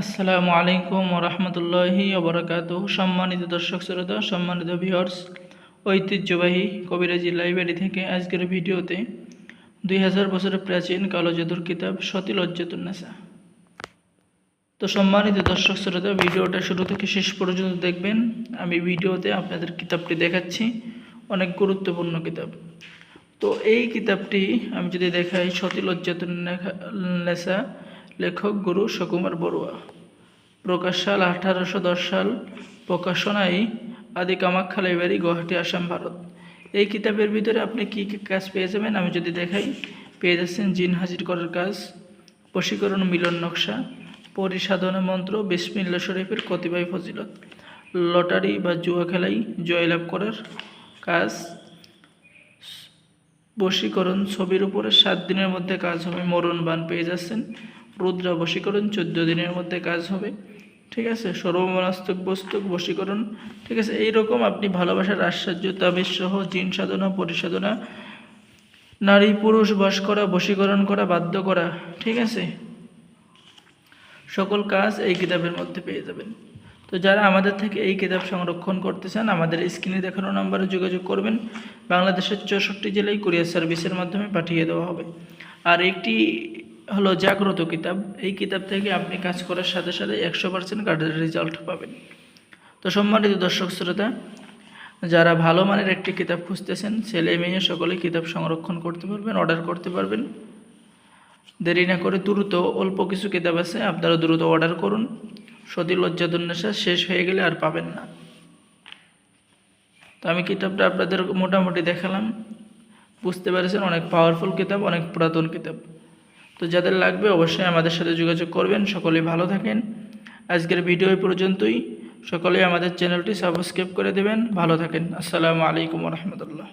আসসালামু আলাইকুম রহমতুল্লাহি ওবরাকাত সম্মানিত দর্শক শ্রোতা, সম্মানিত ভিউয়ার্স ঐতিহ্যবাহী কবিরাজি লাইব্রেরি থেকে আজকের ভিডিওতে দুই হাজার বছরের প্রাচীন কালো জাদুর কিতাব সতিলজ্জাতুন্নেসা তো সম্মানিত দর্শক শ্রোতা, ভিডিওটা শুরু থেকে শেষ পর্যন্ত দেখবেন। আমি ভিডিওতে আপনাদের কিতাবটি দেখাচ্ছি, অনেক গুরুত্বপূর্ণ কিতাব। তো এই কিতাবটি আমি যদি দেখাই সতিলজ্জাতুন্নেসা লেখক গুরু সুকুমার বড়ুয়া। প্রকাশ সাল আঠারোশো দশ সাল, প্রকাশনায় আদি কামাখ্যা লাইব্রেরি, গুয়াহাটি, আসাম, ভারত। এই কিতাবের ভিতরে আপনি কী কী কাজ পেয়ে যাবেন আমি যদি দেখাই। পেয়ে যাচ্ছেন জিন হাজির করার কাজ, বশীকরণ মিলন নকশা, পরিসাধনা মন্ত্র, বিসমিল্লা শরীফের কতিপয় ফজিলত, লটারি বা জুয়া খেলাই, জয়লাভ করার কাজ, বশীকরণ ছবির উপরে সাত দিনের মধ্যে কাজ হবে, মরণ বান পেয়ে যাচ্ছেন। রুদ্রা বশীকরণ, চোদ্দ দিনের মধ্যে কাজ হবে। ঠিক আছে? সর্বমনাস্তক বস্তুক বশীকরণ। ঠিক আছে? এইরকম আপনি ভালোবাসার আশ্চর্য তাবিজ সহ জিন সাধনা, পরিসাধনা, নারী পুরুষ বশ করা, বশীকরণ করা, বাধ্য করা, ঠিক আছে? সকল কাজ এই কিতাবের মধ্যে পেয়ে যাবেন। তো যারা আমাদের থেকে এই কিতাব সংরক্ষণ করতে চান, আমাদের স্ক্রিনে দেখানো নাম্বারে যোগাযোগ করবেন। বাংলাদেশের চৌষট্টি জেলায় কুরিয়ার সার্ভিসের মাধ্যমে পাঠিয়ে দেওয়া হবে। আর একটি হলো জাগ্রত কিতাব। এই কিতাব থেকে আপনি কাজ করার সাথে সাথে একশো পার্সেন্ট কার্ডের রেজাল্ট পাবেন। তো সম্মানিত দর্শক শ্রোতা, যারা ভালো মানের একটি কিতাব খুঁজতেছেন, ছেলে মেয়ে সকলে কিতাব সংরক্ষণ করতে পারবেন অর্ডার করতে পারবেন। দেরি না করে দ্রুত অল্প কিছু কিতাব আছে, আপনারা দ্রুত অর্ডার করুন। সতী লজ্জাদুন্নেশা শেষ হয়ে গেলে আর পাবেন না। তো আমি কিতাবটা আপনাদের মোটামুটি দেখালাম। বুঝতে পেরেছেন, অনেক পাওয়ারফুল কিতাব, অনেক পুরাতন কিতাব। তো যাদের লাগবে অবশ্যই আমাদের সাথে যোগাযোগ করবেন। সকলেই ভালো থাকেন। আজকের ভিডিও পর্যন্তই। সকলেই আমাদের চ্যানেলটি সাবস্ক্রাইব করে দেবেন। ভালো থাকেন। আসসালামু আলাইকুম রহমতুল্লাহ।